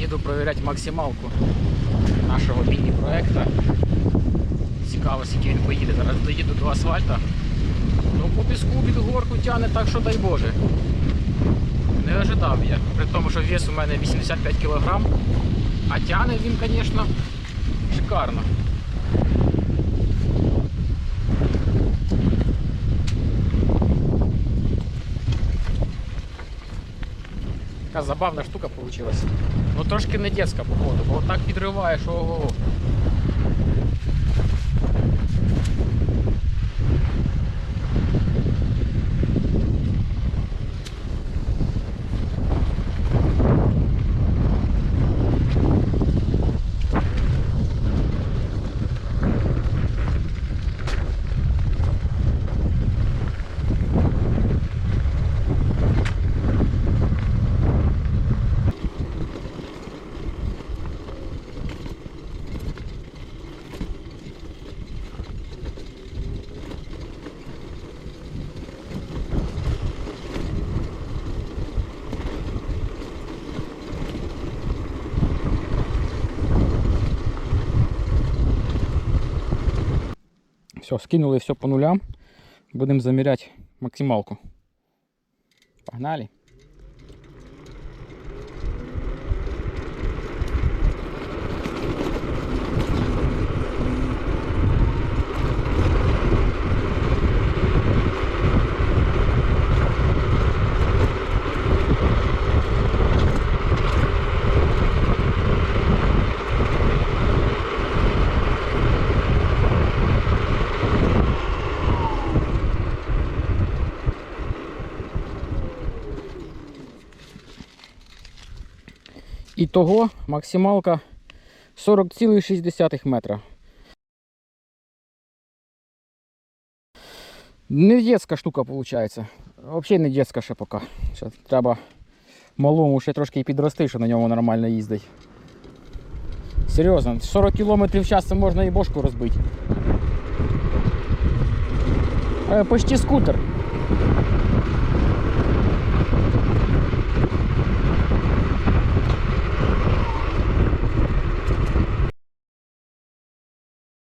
Їду перевіряти максималку нашого міні-проекта. Цікаво, скільки він поїде. Зараз доїду до асфальта. Ну, по піску під горку тягне так, що дай Боже. Не ожидав я. При тому, що вес у мене 85 кг. А тягне він, звісно, шикарно. Така забавна штука вийшла. Ну трошки не дітська, походу, бо так підриває, що ого. Все, скинули все по нулям. Будемо заміряти максималку. Погнали. Ітого максималка 40,6 метра. Не детська штука виходить. Взагалі не детська ще поки. Ще треба малому ще трошки підрости, що на ньому нормально їздить. Серйозно, 40 км в час це можна і бошку розбити. Е, Почти скутер.